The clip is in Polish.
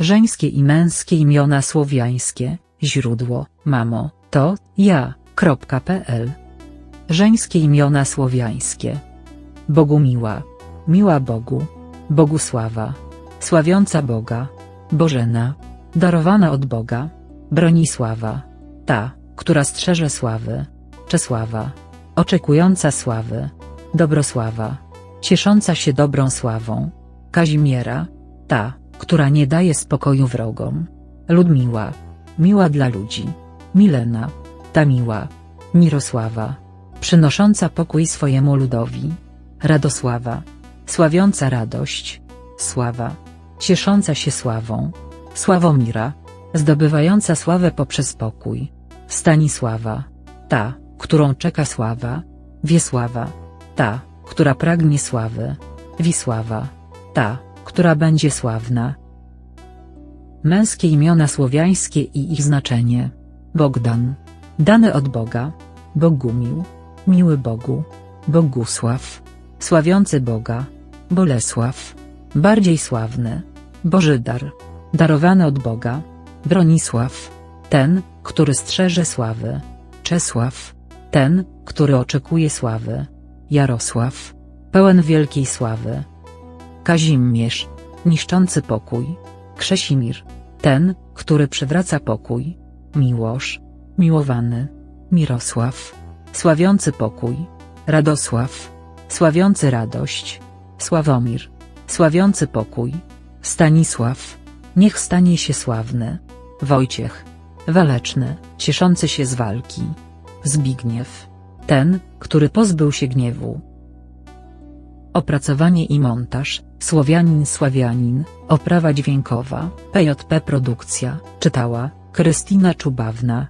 Żeńskie i męskie imiona słowiańskie, źródło, mamo, to. Żeńskie imiona słowiańskie. Bogumiła. Miła Bogu. Bogusława. Sławiąca Boga. Bożena. Darowana od Boga. Bronisława. Ta, która strzeże sławy. Czesława. Oczekująca sławy. Dobrosława. Ciesząca się dobrą sławą. Kazimiera. Ta, która nie daje spokoju wrogom. Ludmiła. Miła dla ludzi. Milena. Ta miła. Mirosława. Przynosząca pokój swojemu ludowi. Radosława. Sławiąca radość. Sława. Ciesząca się sławą. Sławomira. Zdobywająca sławę poprzez pokój. Stanisława. Ta, którą czeka sława. Wiesława. Ta, która pragnie sławy. Wisława. Ta, która będzie sławna. Męskie imiona słowiańskie i ich znaczenie. Bogdan. Dany od Boga. Bogumił. Miły Bogu. Bogusław. Sławiący Boga. Bolesław. Bardziej sławny. Bożydar. Darowany od Boga. Bronisław. Ten, który strzeże sławy. Czesław. Ten, który oczekuje sławy. Jarosław. Pełen wielkiej sławy. Kazimierz. Niszczący pokój. Krzesimir. Ten, który przywraca pokój. Miłosz. Miłowany. Mirosław. Sławiący pokój. Radosław. Sławiący radość. Sławomir. Sławiący pokój. Stanisław. Niech stanie się sławny. Wojciech. Waleczny, cieszący się z walki. Zbigniew. Ten, który pozbył się gniewu. Opracowanie i montaż, Słowianin Sławianin, oprawa dźwiękowa, PJP Produkcja, czytała, Krystyna Czubawna,